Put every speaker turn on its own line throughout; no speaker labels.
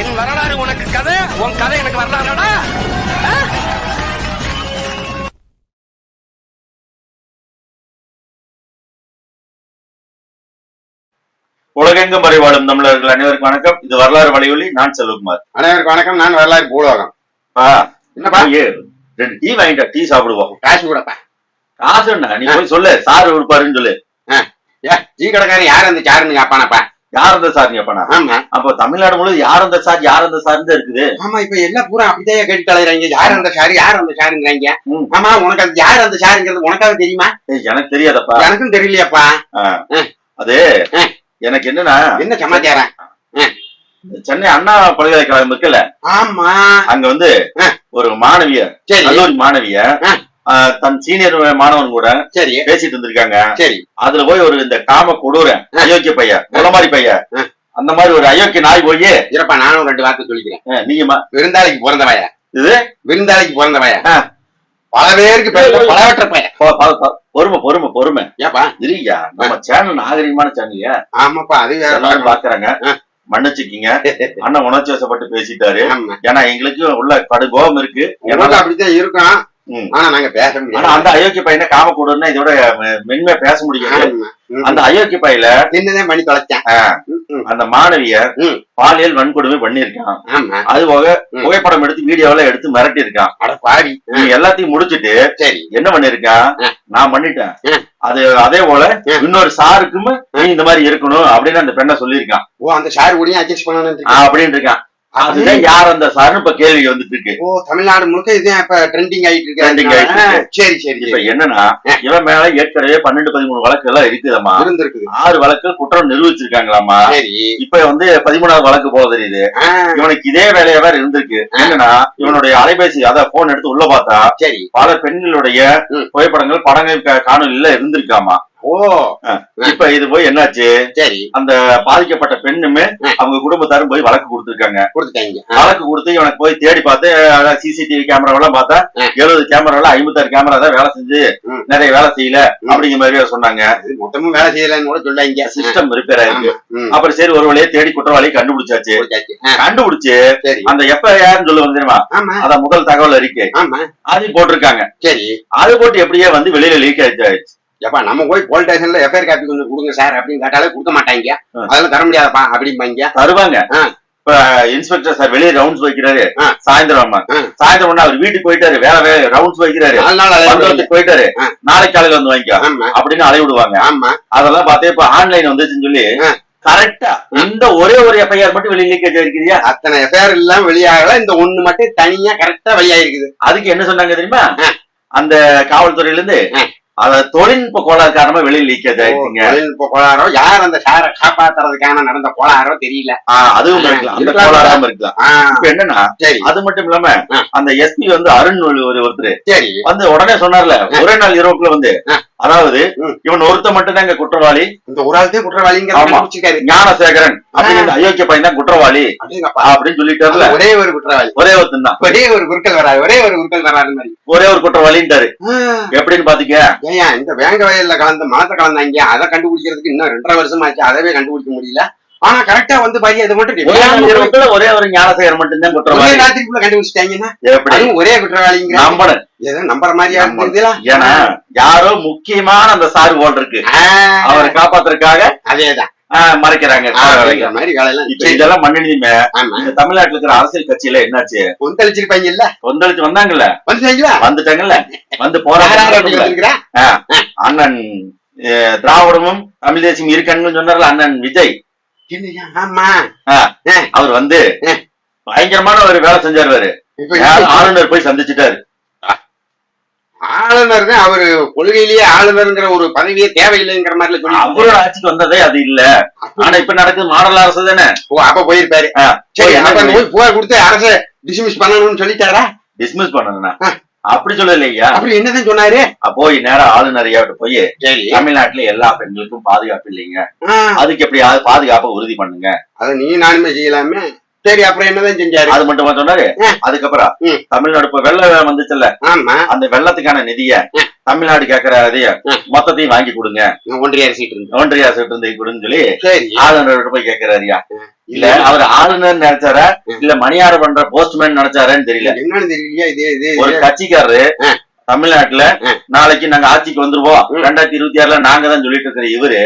என் வரலாறு உனக்கு கதை உன் கதை எனக்கு வரலாறுடா?
உலகெங்கும் வாழும் தமிழர்கள் அனைவருக்கும் வணக்கம். இது வரலாறு வலையொலி நான் செல்வகுமார்.
அனைவருக்கும் வணக்கம் நான் வரலாறு பூலோகம்.
பா,
என்னப்பா
ரெண்டு டீ வாங்கிட்டா டீ சாப்பிடுவோம்.
காசு கூடப்பா
காசு என்ன? நீ போய் சொல்லு சார் இருப்பாருன்னு சொல்லு.
டீ கடைக்காரன் யார் அந்த சாருன்னு கேப்பானப்பா
யார் அந்த சார் கேப்பனா
ஆமா.
அப்போ தமிழ்நாடு முழு யார் அந்த சார் யார் அந்த சார் இருக்குது.
ஆமா இப்ப எல்லாம் பூரா அப்படியே கேட்டு தலைறாங்க யார் அந்த சாரு யார் அந்த சாருங்கிறாங்க. ஆமா உனக்கு அது யார் அந்த சாருங்கிறது உனக்காவது தெரியுமா?
எனக்கு தெரியாதப்பா.
எனக்கும் தெரியலையாப்பா.
அது. எனக்கு என்னன்னா
என்ன சமாச்சாரம்?
சென்னை அண்ணா பல்கலைக்கழகம் இருக்குல்ல?
ஆமா.
அங்க வந்து. ஒரு மாணவிய கல்லூரி மாணவிய தன் சீனியர் மாணவன் கூட
சரி.
பேசிட்டு இருந்திருக்காங்க.
சரி.
அதுல போய் ஒரு இந்த காம கொடூர அயோக்கிய பையன் குளமாரி பையன். அந்த மாதிரி ஒரு அயோக்கிய நாய் போய்
இருப்பா நானும் ரெண்டு வார்த்தை சொல்லிக்கிறேன்.
நீங்க
விருந்தாளிக்கு பிறந்தவய
இது?
விருந்தாளிக்கு பிறந்தவய. பல பேருக்கு பலவற்ற பையன்.
பொறுமை பொறுமை பொறுமை.
ஏப்பா?
இல்லையா? நம்ம சேனல் நாகரிகமான சேனல்
ஆமாப்பா அது
எல்லாரும் பாக்குறாங்க. மன்னிச்சுக்கிங்க. அண்ணன் உணர்ச்சி வசப்பட்டு பேசிட்டாரு. ஏன்னா எங்களுக்கு உள்ள கடு கோபம் இருக்கு
அப்படித்தான் இருக்கும். ஆனா நாங்க பேச முடியாது
அந்த அயோக்கிய பையனை காம கூடன்னா இதோட மென்மையா பேச முடியாது
ஆமா. ம்.
அந்த அயோக்கிய பையில
என்னதான் பண்ணி தொலைச்சேன்.
அந்த மாணவிய. பாலியல் வன்கொடுமை பண்ணிருக்கான் அது போக. புகைப்படம் எடுத்து வீடியோல எடுத்து மிரட்டி இருக்கான் நீ எல்லாத்தையும் முடிச்சிட்டு
சரி
என்ன பண்ணிருக்கான். நான் பண்ணிட்டேன். அது அதே போல. இன்னொரு சாருக்கும் நீ இந்த மாதிரி இருக்கணும் அப்படின்னு அந்த பெண்ணை சொல்லியிருக்கான்
ஓ அந்த சார் கூடயும் அட்ஜஸ்ட் பண்ணணும்
அப்படின்னு இருக்கான் அதுதான் யார் அந்த சார்னு இப்ப கேள்வி வந்துட்டு இருக்கு.
ஓ தமிழ்நாடு முழுக்க இதுதான் இப்ப ட்ரெண்டிங் ஆயிட்டு இருக்கு
ஆயிட்டு.
ஆ, சரி சரி
இப்ப. என்னன்னா இவன் மேல ஏற்கனவே பன்னெண்டு பதிமூணு வழக்கு எல்லாம் இருக்குதம்மா
இருந்திருக்குது.
ஆறு வழக்கு குற்றம் நிரூபிச்சிருக்காங்களாமா
சரி.
இப்ப வந்து பதிமூணாவது வழக்கு போல தெரியுது. இவனுக்கு இதே வேலையா வேற இருந்திருக்கு. என்னன்னா இவனுடைய அலைபேசி அத போன் எடுத்து உள்ள பார்த்தா
சரி.
பல பெண்களுடைய. புகைப்படங்கள் படங்கள் காணொலியில இருந்திருக்காமா.
ஓ
இப்ப இது போய் என்னாச்சு?
சரி.
அந்த பாதிக்கப்பட்ட பெண்ணுமே. அவங்க குடும்பத்தாரும் போய் வழக்கு கொடுத்திருக்காங்க.
கொடுத்துட்டாங்க.
வழக்கு கொடுத்து இவனுக்கு போய் தேடி பார்த்து சிசிடிவி கேமரா எல்லாம் பார்த்தா. எழுபது கேமரால ஐம்பத்தாறு கேமரா தான் வேலை செஞ்சு. நிறைய வேலை செய்யல. அப்படிங்கிற மாதிரி சொன்னாங்க.
மொத்தமும் வேலை செய்யலன்னு கூட சொல்லாங்க
சிஸ்டம் ரிப்பேர் ஆயிருக்கு. அப்புறம் சரி ஒரு வழியே தேடி குற்றவாளியை கண்டுபிடிச்சாச்சு. கண்டுபிடிச்சு
சரி.
அந்த எஃப்ஐஆர் சொல்லுவாங்க தெரியுமா?
ஆமா.
அத முதல் தகவல் அறிக்கை.
ஆமா.
அது போட்டிருக்காங்க.
சரி.
அது போட்டு எப்படியே வந்து வெளியில லீக் ஆயிடுச்சு.
எப்பா நம்ம போய் போலீஸ் ஸ்டேஷன்ல எஃப்ஐஆர் காப்பி கொஞ்சம் கொடுங்க சார் அப்படின்னு கேட்டாலே கொடுக்க மாட்டாங்க. அதெல்லாம் தர முடியாதப்பா அப்படிம்பாங்க
தருவாங்க. இப்ப இன்ஸ்பெக்டர் சார் வெளியே ரவுண்ட்ஸ் வைக்கிறாரு. சாயந்தரம். சாயந்தரம் ஒண்ணு அவர் வீட்டுக்கு போயிட்டாரு வேற வேற ரவுண்ட்ஸ் வைக்கிறாரு போயிட்டாரு. நாளைக்கு காலையில வந்து வாங்கிக்கோ அப்படின்னு அலைய விடுவாங்க
ஆமா
அதெல்லாம் பார்த்தே இப்ப ஆன்லைன் வந்துச்சுன்னு சொல்லி. கரெக்டா இந்த ஒரே ஒரு எஃப்ஐஆர் மட்டும் வெளியே லீக்கேஜ் ஆயிருக்கிறியா
அத்தனை எஃப்ஐஆர் எல்லாம் வெளியாகல இந்த ஒண்ணு மட்டும் தனியா கரெக்டா வெளியாயிருக்குது
அதுக்கு என்ன சொன்னாங்க தெரியுமா. அந்த காவல்துறையில இருந்து. அத தொழில்நுட்ப கோளாறு காரணமா வெளியே லீக்கேஜ் ஆயிருக்குங்க
தொழில்நுட்ப கோளாறோ யார் அந்த சாரை காப்பாத்துறதுக்கான நடந்த கோளாறோ தெரியல.
அதுவும் இருக்கலாம். அந்த. கோளாறாம இருக்கலாம். இப்ப என்னன்னா
சரி.
அது மட்டும் இல்லாம. அந்த எஸ்பி வந்து அருண் ஒரு ஒரு ஒருத்தர்
சரி.
வந்து உடனே சொன்னார்ல ஒரே நாள் இரவுக்குள்ள வந்து. அதாவது. இவன் ஒருத்த மட்டும் தான் குற்றவாளி.
இந்த ஒரு ஆள்தே குற்றவாளிங்கிற
ஆமா.
கண்டுபிடிச்சிருக்காரு
ஞானசேகரன் அப்படிங்கிற அயோக்கிய பையன் தான் குற்றவாளி. அப்படின்னு சொல்லிட்டாருல.
ஒரே ஒரு குற்றவாளி.
ஒரே ஒருத்தன் தான்.
ஒரே ஒரு குறுக்கல் வராது ஒரே ஒரு குறுக்கல் வராது மாதிரி.
ஒரே ஒரு குற்றவாளின்ட்டாரு. எப்படின்னு பாத்தீங்க?
ஏன் இந்த வேங்க வயல்ல கலந்து மலத்தை கலந்தாங்க. அதை கண்டுபிடிக்கிறதுக்கு இன்னும் ரெண்டரை வருஷம் ஆச்சு அதவே கண்டுபிடிக்க முடியல. ஆனா கரெக்டா வந்து பாரு அது மட்டும்
ஒரே
ஒரே
ஒரே ஒரு ஞானசேகரன் மட்டும் தான் குற்றவாளி
ராத்திரிக்குள்ள கண்டுபிடிச்சிட்டாங்கன்னா ஒரே குற்றவாளிங்கிற
நம்பணும்
ஏதோ நம்புற மாதிரியா. இருந்ததுல
ஏன்னா யாரோ முக்கியமான அந்த சாரு போல் இருக்கு. அவரை காப்பாத்துறதுக்காக
அதேதான்.
மறைக்கிறாங்க. இதெல்லாம் இந்த தமிழ்நாட்டுல இருக்கிற அரசியல் கட்சியில என்னாச்சு?
கொந்தளிச்சிருப்பாங்க இல்ல
கொந்தளிச்சு வந்தாங்கல்ல?
வந்துட்டாங்களா?
வந்துட்டாங்கல்ல. வந்து
வந்திருக்கிறா?
அண்ணன் திராவிடமும் தமிழ் தேசியம் இருக்கணும்னு சொன்னார்ல அண்ணன் விஜய்.
ஆமா.
அவர் வந்து. பயங்கரமான ஒரு வேலை செஞ்சாரு ஆளுநர் போய் சந்திச்சுட்டாரு.
ஆளுநர் தான் அவரு கொள்கையிலேயே ஆளுநர்ங்கிற ஒரு பதவியே தேவையில்லைங்கிற மாதிரி சொல்லி
அவரோட ஆட்சிக்கு வந்ததே அது இல்ல. ஆனா இப்ப நடக்குது மாடல் அரசு தானே.
ஓ அப்ப போயிருப்பாரு. சரி
போய்
புகார் கொடுத்து அரசு டிஸ்மிஸ் பண்ணணும்னு சொல்லிட்டாரா?
டிஸ்மிஸ் பண்ணணும்னா. அப்படி சொல்லலையா
அப்படி என்னதான் சொன்னாரு?
போய் நேரா ஆளுநரையாவிட்ட போய்
சரி.
தமிழ்நாட்டுல எல்லா பெண்களுக்கும் பாதுகாப்பு இல்லைங்க. அதுக்கு எப்படியாவது பாதுகாப்பை உறுதி பண்ணுங்க.
அத நீ நானுமே செய்யலாமே. சரி அப்புறம் என்னதான் செஞ்சாரு?
அது மட்டுமா சொன்னாரு. அதுக்கப்புறம். தமிழ்நாடு இப்ப வெள்ளம் வந்துச்சுல்ல?
ஆமா.
அந்த வெள்ளத்துக்கான நிதிய தமிழ்நாடு கேக்குற அதைய
ம்.
மொத்தத்தையும் வாங்கி கொடுங்க.
ஒன்றிய இருந்து
ஒன்றிய அரசு கொடுன்னு சொல்லி ஆளுநர்கிட்ட போய் கேக்குறாருயா இல்ல அவர் ஆளுநர் நினைச்சாரா இல்ல மணியாறு பண்ற போஸ்ட்மேன் நினைச்சாரான்னு தெரியல
என்னன்னு தெரியலையா இது இது
ஒரு கட்சிக்காரரு. தமிழ்நாட்டுல. நாளைக்கு நாங்க ஆட்சிக்கு வந்துருவோம். ரெண்டாயிரத்தி இருபத்தி ஆறுல நாங்க தான் சொல்லிட்டு இருக்கிற இவரு.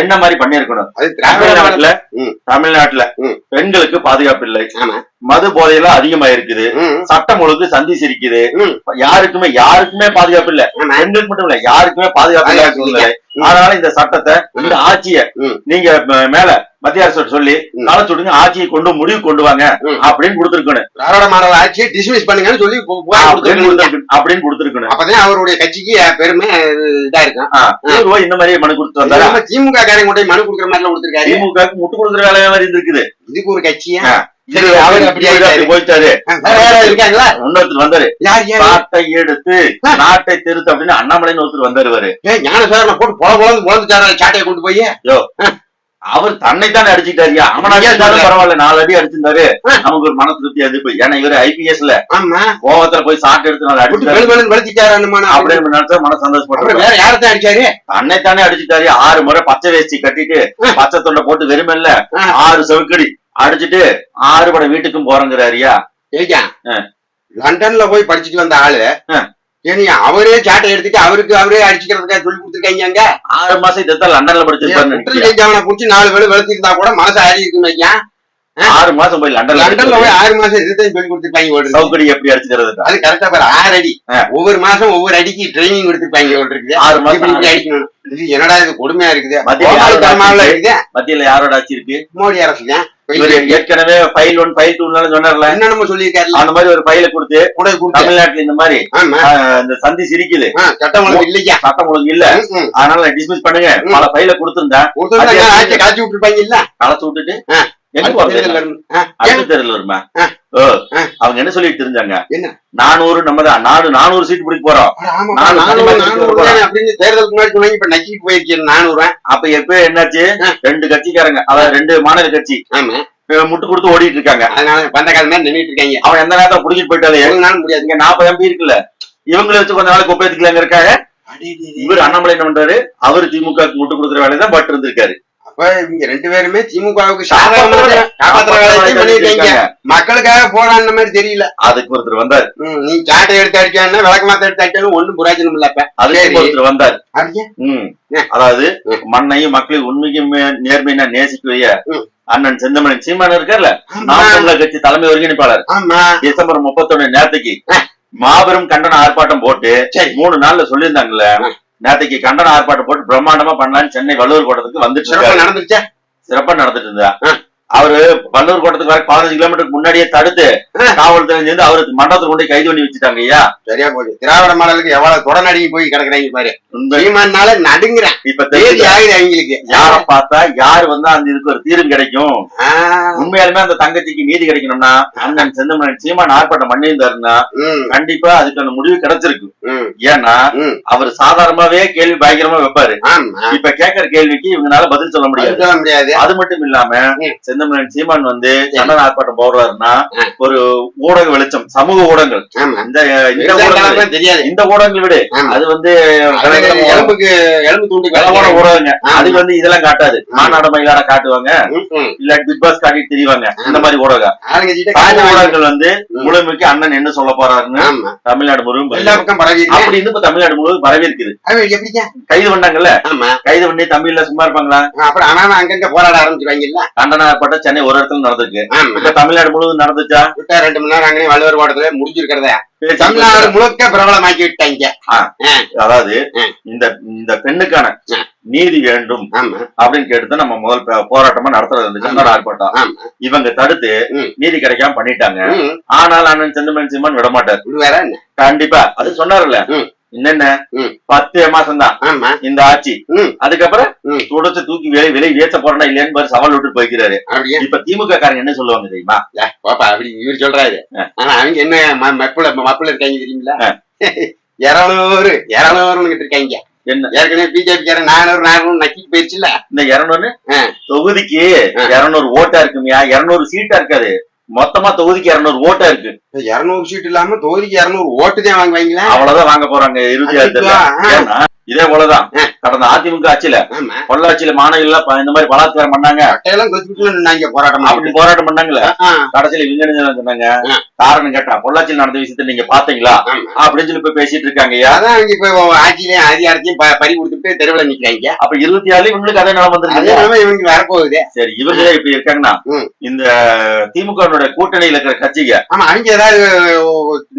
என்ன மாதிரி பண்ணிருக்கணும் தமிழ்நாட்டுல. தமிழ்நாட்டுல. பெண்களுக்கு பாதுகாப்பு இல்லை மது போதையெல்லாம் அதிகமா இருக்குது சட்டம் ஒழுங்கு சந்தி சிரிக்குது. யாருக்குமே யாருக்குமே பாதுகாப்பு இல்ல பெண்களுக்கு மட்டும் இல்ல யாருக்குமே பாதுகாப்பு
ம்.
அதனால இந்த சட்டத்தை இந்த ஆட்சிய. நீங்க மேல மத்திய அரசு சொல்லி
ம்.
கால சுடுங்க ஆட்சியை கொண்டு முடிவு கொண்டு வாங்க. அப்படின்னு கொடுத்திருக்கணும்.
திராவிட மாடல் ஆட்சியை டிஸ்மிஸ் பண்ணுங்கன்னு சொல்லி
அப்படின்னு. கொடுத்திருக்கணும்.
அப்பதான் அவருடைய கட்சிக்கு பெருமை இது, இருக்கும்
இந்த மாதிரி மனு கொடுத்து வந்தாரா?
திமுக காரங்க கொண்டு மனு கொடுக்குற மாதிரி கொடுத்திருக்காரு.
திமுக முட்டு கொடுக்குற வேலையா மாதிரி இருந்திருக்குது.
இதுக்கு ஒரு கட்சியா?
போயிட்டாரு. இன்னொருத்தர் வந்தாரு. நாட்டை எடுத்து நாட்டை திருத்து அப்படின்னு அண்ணாமலைன்னு ஒருத்தர் வந்தாரு
ஞானசாரனை போட்டு பொல பொலந்து பொலந்துட்டாரு சாட்டையை கொண்டு போய்.
அவர் தன்னைத்தானே அடிச்சுட்டாரியா அவன்? பரவாயில்ல நாலு அடி அடிச்சிருந்தாரு. நமக்கு ஒரு மன திருப்தி அது. போய் ஏன்னா இவரு ஐபிஎஸ்ல
ஆமா.
கோவத்துல போய் சாட்டு எடுத்து நாலு
அண்ணமான.
அப்படின்னு நினைச்சா மன
அப்புறம்
சந்தோஷப்படுறாரு
வேற யாரத்தான் அடிச்சாரு?
தன்னைத்தானே அடிச்சுட்டாரு. ஆறு முறை பச்சை வேஷ்டி கட்டிட்டு. பச்சை தொண்டை போட்டு வெறுமெல்ல. ஆறு செவுக்கடி அடிச்சிட்டு ஆறு பட வீட்டுக்கும் போறங்கிறாரியா.
லண்டன்ல போய் படிச்சுட்டு வந்த ஆளு
ஆ.
ஏனியா அவரே சாட்டை எடுத்துட்டு அவருக்கு அவரே அடிச்சுக்கிறதுக்காக சொல்லி கொடுத்துருக்காங்க
ஆறு மாசம் இதைத்தான் லண்டன்ல
செஞ்சவனை புடிச்சு நாலு வேலை வெளுத்திருந்தா கூட மனசு ஆறி இருக்குன்னு
ஆறு மாசம் போய் லண்டன்ல
லண்டன்ல போய். ஆறு மாசம் இதுதான் சொல்லி கொடுத்துருப்பாங்க ஓடுறது
சவுக்கடி எப்படி அடிச்சுக்கிறது
அது கரெக்டா பாரு ஆறு அடி. ஒவ்வொரு மாசம் ஒவ்வொரு அடிக்கு ட்ரைனிங் கொடுத்துருப்பாங்க ஓடுறது
ஆறு
இப்படி இப்படி
மாசம்
அடிக்கணும். இது என்னடா இது கொடுமையா இருக்குது? இருக்குது.
மத்தியில யாரோட ஆட்சி இருக்கு?
மோடி அரசுங்க.
ஏற்கனவே ஃபைல் ஒன் ஃபைல் டூ சொன்னார்ல.
என்னென்னமோ சொல்லியிருக்காருல்ல?
அந்த மாதிரி ஒரு ஃபைல கொடுத்து
கூட கொடுத்து.
தமிழ்நாட்டுல இந்த மாதிரி இந்த சந்தி சிரிக்குது.
சட்டம் ஒழுங்கு இல்லையா?
சட்டம் ஒழுங்கு இல்ல. அதனால டிஸ்மிஸ் பண்ணுங்க. பல ஃபைல
ஆட்சியை கலைச்சு விட்டுருப்பாங்க இல்ல?
கலச்சு விட்டுட்டு அவங்க என்ன சொல்லிட்டு தெரிஞ்சாங்க
என்ன?
நானூறு நம்ம தான் நானூறு நானூறு சீட் பிடிக்க போறோம்.
அப்படின்னு தேர்தலுக்கு முன்னாடி சொன்னாங்க, இப்ப நக்கிட்டு போயிருக்கேன் நானூறு.
அப்ப எப்ப என்னாச்சு. ரெண்டு கட்சிக்காரங்க அதாவது ரெண்டு மாநில கட்சி. முட்டு கொடுத்து ஓடிட்டு இருக்காங்க.
அதனால பந்த காலம் மாதிரி நின்னுட்டு இருக்காங்க.
அவன் எந்த நேரத்துல புடிச்சிட்டு போயிட்டாலே
ஒரு நாள் முடியாது.
இங்க நாற்பது எம்பி இருக்குல்ல. இவங்களை வச்சு கொஞ்ச நாளைக்கு ஒப்பேத்துக்கலாங்க இருக்காங்க. இவர் அண்ணாமலை என்ன பண்றாரு? அவரு திமுக முட்டு கொடுக்குற வேலையை தான் பட்டு இருந்திருக்காரு.
அப்ப இவங்க ரெண்டு பேருமே திமுகவுக்கு பண்ணிருக்காங்க மக்களுக்காக போராடின மாதிரி தெரியல
அதுக்கு ஒருத்தர் வந்தார்
நீ சாட்டை எடுத்து அடிச்சான்னா விளக்க மாத்த எடுத்து அடிச்சாலும் ஒண்ணும் புராஜனம் இல்ல அப்ப
அதுக்கு
சரி.
ஒருத்தர் வந்தார். அதாவது. மண்ணையும் மக்களையும் உண்மைக்கும் மே- நேர்மையா நேசிக்கூடிய
ம்.
அண்ணன் செந்தமணன் சீமான் இருக்கார்ல. நாம் கட்சி தலைமை ஒருங்கிணைப்பாளர் டிசம்பர் முப்பத்தொன்னு நேரத்துக்கு. மாபெரும் கண்டன ஆர்ப்பாட்டம் போட்டு. மூணு நாள்ல சொல்லியிருந்தாங்கல்ல
ஆ.
நேத்தைக்கு கண்டன ஆர்ப்பாட்டம் போட்டு பிரம்மாண்டமா பண்ணலாம்னு சென்னை வள்ளுவர் கோட்டத்துக்கு வந்துட்டு
நடந்துருச்சா
சிறப்பா நடந்துட்டு இருந்தா. அவரு வள்ளூர் கோட்டத்துக்கு வர பதினஞ்சு கிலோமீட்டருக்கு முன்னாடியே தடுத்து. காவல்துறை சேர்ந்து அவருக்கு மண்டபத்தில் கொண்டு கைது பண்ணி வச்சுட்டாங்க ஐயா.
சரியா போச்சு. திராவிட மாடலுக்கு எவ்வளவு தொடநடுங்கி போய் கிடக்குறாங்க பாரு. சீமானால நடுங்குறேன்.
இப்ப தெரியுதா?
ஆகுது அவங்களுக்கு.
யார பார்த்தா யாரு வந்தா அந்த இதுக்கு ஒரு தீர்வு கிடைக்கும்? உண்மையாலுமே அந்த தங்கச்சிக்கு நீதி கிடைக்கணும்னா அண்ணன் செந்தமணன் சீமான் ஆர்ப்பாட்டம் பண்ணியிருந்தாருன்னா கண்டிப்பா அதுக்கு அந்த முடிவு கிடைச்சிருக்கு. ஏன்னா. அவர் சாதாரணமாவே கேள்வி பயங்கரமா வைப்பாரு. இப்ப கேட்கிற கேள்விக்கு இவங்களால பதில் சொல்ல முடியாது. அது மட்டும் இல்லாம
ம்.
செந்தமணன் சீமான் வந்து கண்டன ஆர்ப்பாட்டம் போடுறாருன்னா ஒரு ஊடக வெளிச்சம் சமூக ஊடகங்கள். இந்த இந்த
இருந்தா
ஊடகங்கள்
காலம்லாம் தெரியாது.
இந்த ஊடகங்கள் விடு. அது வந்து
எலும்புக்கு எலும்பு துண்டு
விளம்பர ஊடகங்க. அதுக்கு வந்து இதெல்லாம் காட்டாது. மாநாடு மயிலாட காட்டுவாங்க. இல்ல பிக் பாஸ் காட்டிட்டு தெரிவாங்க. இந்த மாதிரி ஊடகம் ஊடகங்கள் வந்து. முழுமைக்கு அண்ணன் என்ன சொல்ல போறாருன்னு தமிழ்நாடு முழுவதும்
எல்லா
பரவி-
பக்கம் பரவி
அப்படின்னு இப்ப தமிழ்நாடு முழுவதும் பரவி இருக்குது. கைது பண்ணாங்கல்ல கைது பண்ணி தமிழ்ல சும்மா இருப்பாங்களா?
அப்புறம் அவன் அங்கங்க போராட ஆரம்பிச்சிருவாங்கல்ல?
கண்டன ஆர்ப்பாட்டம் சென்னை ஒரு இடத்துல நடந்திருக்கு. இப்ப தமிழ்நாடு முழுவதும் நடந்துச்சா?
விட்டா ரெண்டு மணி நேரம் அங்கேயும் வள்ளுவர் ஓட்டத்துல முடிஞ்சிருக்கிறத. தமிழ்நாடு முழுக்க பிரபலமாக்கி விட்டாங்க
அதாவது. இந்த இந்த பெண்ணுக்கான. நீதி வேண்டும் அப்படின்னு கேட்டு நம்ம முதல் போராட்டமா நடத்துறது இந்த கண்டன ஆர்ப்பாட்டம். இவங்க தடுத்து. நீதி கிடைக்காம பண்ணிட்டாங்க. ஆனால் அண்ணன் செந்தமன் சீமான் விட மாட்டார் கண்டிப்பா. அது சொன்னார்ல. என்னென்ன. பத்து மாசம் தான் இந்த ஆட்சி. அதுக்கப்புறம். துடைச்சு தூக்கி விலை விலை ஏத்த போறா இல்லையான்னு பாரு சவால் விட்டு போய்க்கிறாரு.
அப்படியே?
இப்ப திமுக காரங்க என்ன சொல்லுவாங்க தெரியுமா?
பாப்பா அப்படி இவர் சொல்றாரு. ஆனா அவங்க என்ன ம- மப்புல மப்புல இருக்காங்க தெரியுங்களா. இருநூறு இருநூறுன்னு இருக்காங்க.
என்ன?
ஏற்கனவே பிஜேபி காரன் நானூறு நானூறு நக்கிட்டு போயிடுச்சுல
இந்த இருநூறு. தொகுதிக்கு. இருநூறு ஓட்டா இருக்குமியா? இருநூறு சீட்டா இருக்காது. மொத்தமா தொகுதிக்கு இருநூறு ஓட்டா இருக்கு.
இருநூறு சீட் இல்லாம தொகுதிக்கு இருநூறு ஓட்டு தான் வாங்குவாங்களா?
அவ்வளவுதான் வாங்க போறாங்க இறுதி இதே போலதான். கடந்த அதிமுக ஆட்சியில பொள்ளாச்சியில மாணவிகள் இந்த மாதிரி பலாத்காரம் பண்ணாங்க.
போராட்டம்.
அப்படி போராட்டம் பண்ணாங்கல்ல கடைசியில இவங்க சொன்னாங்க. காரணம் கேட்டா பொள்ளாச்சியில் நடந்த விஷயத்த நீங்க பாத்தீங்களா. அப்படின்னு சொல்லி போய் பேசிட்டு இருக்காங்க
அதான் இப்ப ஆட்சியிலையும் அதிகாரத்தையும் பறி கொடுத்துட்டு தெருவுல நிக்கிறாங்க.
அப்ப இருபத்தி ஆறு இவங்களுக்கு அதே நிலம் வந்துருக்கு
இவங்களுக்கு வரப்போகுது.
சரி இவங்க இப்படி இருக்காங்கன்னா. இந்த திமுக கூட்டணியில இருக்கிற கட்சிங்க
ஆமா அவங்க ஏதாவது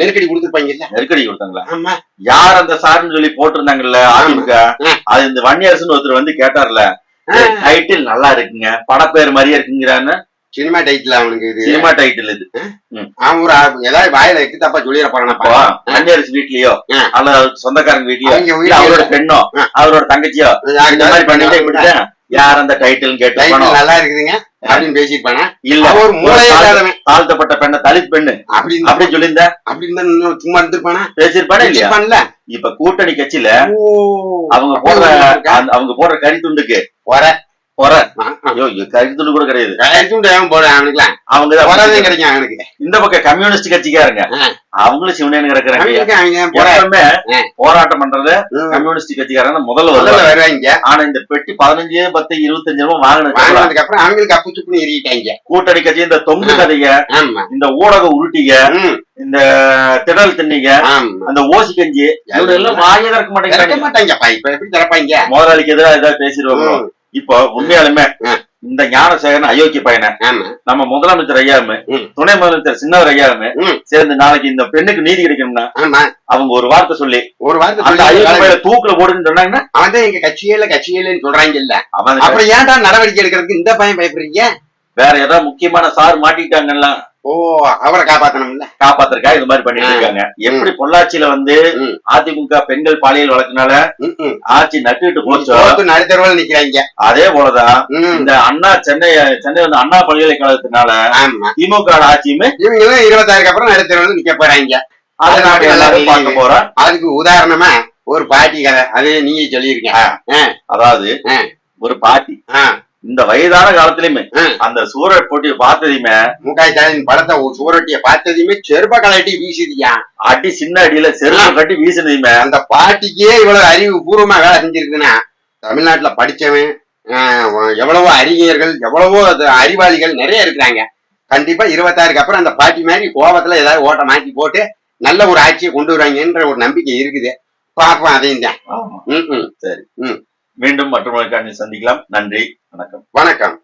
நெருக்கடி கொடுத்துருப்பாங்கல்ல
நெருக்கடி கொடுத்தாங்களா?
ஆமா.
யார் அந்த சார்னு சொல்லி போட்டிருந்தாங்கல்ல அதிமுக. அது இந்த வன்னியரசுன்னு ஒருத்தர் வந்து கேட்டார்ல. டைட்டில் நல்லா இருக்குங்க படப்பேர் மாதிரியே இருக்குங்கிறான்னு.
சினிமா டைட்டில் அவனுக்கு இது.
சினிமா டைட்டில் இது.
அவன் ஒரு ஏதாவது வாயில எக்கு தப்பா சொல்லிட
அப்போ
போறானப்பா
வன்னியரசு வீட்லயோ. அல்லது அவர் சொந்தக்காரங்க வீட்லயோ அவரோட பெண்ணோ. அவரோட தங்கச்சியோ இந்த மாதிரி பண்ணிட்டே யார் அந்த டைட்டில் கேட்டு
நல்லா இருக்குதுங்க. அப்படின்னு பேசியிருப்பானா
இல்ல.
ஒரு மூளையே
தாழ்த்த-
இல்லாதவன்
தாழ்த்தப்பட்ட பெண்ணை தலித் பெண்ணு.
அப்படின்னு
அப்படி சொல்லியிருந்தா?
அப்படின்னு சும்மா இருந்திருப்பானா?
பேசியிருப்பானே இல்லையா? இப்ப கூட்டணி கட்சியில அவங்க போடுற அவங்க போடுற கரித்துண்டுக்கு
போற
பொற. கரித்துண்டு கூட கிடையாது. அவங்க
போறதையும் கிடைக்கும் அவனுக்கு.
இந்த பக்கம் கம்யூனிஸ்ட் கட்சிக்காரங்க. அவங்களும் சிவனேன்னு கிடக்குறாங்க. போராட்டம் பண்றது. கம்யூனிஸ்ட் கட்சிக்காரங்க முதல்ல வருவாங்க. ஆனா இந்த பெட்டி பதினஞ்சு பத்து இருபத்தஞ்சு ரூபாய் வாங்கினது
வாங்கினதுக்கு அப்புறம் அவங்களுக்கு அப்பு சுப்புன்னு எறிட்டாங்க
கூட்டணி கட்சி இந்த தொங்கு கதைய இந்த ஊடக உருட்டிக
ம்,
இந்த திடல் திண்ணிக
ஆமா.
அந்த ஓசி கஞ்சி இவங்க எல்லாம் வாயே திறக்க மாட்டேங்கிறாங்க.
மாட்டாங்கப்பா. இப்ப எப்படி திறப்பாங்க?
முதலாளிக்கு எதிராக ஏதாவது பேசிடுவாங்க இப்போ உண்மையாலுமே. இந்த ஞானசேகரன் அயோக்கிய பையனை நம்ம முதலமைச்சர் ஐயாவுமே. துணை முதலமைச்சர் சின்னவர் ஐயாவுமே. சேர்ந்து நாளைக்கு இந்த பெண்ணுக்கு நீதி கிடைக்கணும்னா அவங்க ஒரு வார்த்தை சொல்லி
ஒரு வாரத்தை
அந்த அயோக்கிய தூக்குல போடுன்னு சொன்னாங்கன்னா
அவன் எங்க கட்சியில கட்சியிலன்னு சொல்றாங்கல்ல
அவன்
அப்புறம் ஏன்டா நடவடிக்கை எடுக்கிறதுக்கு இந்த பையன் பயப்படுறீங்க
வேற ஏதாவது முக்கியமான சார் மாட்டிக்கிட்டாங்கல்ல
ஓ அவரை காப்பாத்தணும்ல?
காப்பாத்துறக்கா இது மாதிரி பண்ணிட்டு. இருக்காங்க. எப்படி பொள்ளாச்சியில வந்து. அதிமுக பெண்கள் பாலியல் வழக்குனால. ஆட்சி நட்டுட்டு போச்சோ?
நடுத்தரவில் நிக்கிறாங்க.
அதே போலதான் இந்த அண்ணா சென்னை சென்னை வந்து அண்ணா பல்கலைக்கழகத்தினால திமுக ஆட்சியுமே
இவங்களும் இருபத்தாறுக்கு அப்புறம் நடுத்தரவில் நிக்க போறாங்க.
அதை
அதனால
எல்லாரும் பார்க்க போறோம்
அதுக்கு உதாரணமா ஒரு பாட்டி கதை அது நீங்க சொல்லியிருக்கீங்க.
அதாவது. ஒரு பாட்டி இந்த வயதான காலத்திலயுமே. அந்த சூரட் போட்டி பார்த்ததையுமே
முகாய் ஸ்டாலின் படத்தை ஒரு சுவரொட்டிய பார்த்ததையுமே செருப்ப கலட்டி வீசுதியா?
அடி சின்ன அடியில செருப்பு கட்டி வீசினதையுமே
அந்த பாட்டிக்கே இவ்வளவு அறிவு பூர்வமா வேலை செஞ்சிருக்குன்னா தமிழ்நாட்டுல படிச்சவன் எவ்வளவோ அறிஞர்கள் எவ்வளவோ அது அறிவாளிகள் நிறைய இருக்கிறாங்க. கண்டிப்பா இருபத்தாறுக்கு அப்புறம் அந்த பாட்டி மாதிரி கோபத்துல ஏதாவது ஓட்ட மாத்தி போட்டு நல்ல ஒரு ஆட்சியை கொண்டு வருவாங்கன்ற ஒரு நம்பிக்கை இருக்குது. பார்ப்போம் அதையும் தான். ம், ம்.
மீண்டும் மற்றொரு சந்திக்கலாம். நன்றி. வணக்கம்.
வணக்கம்.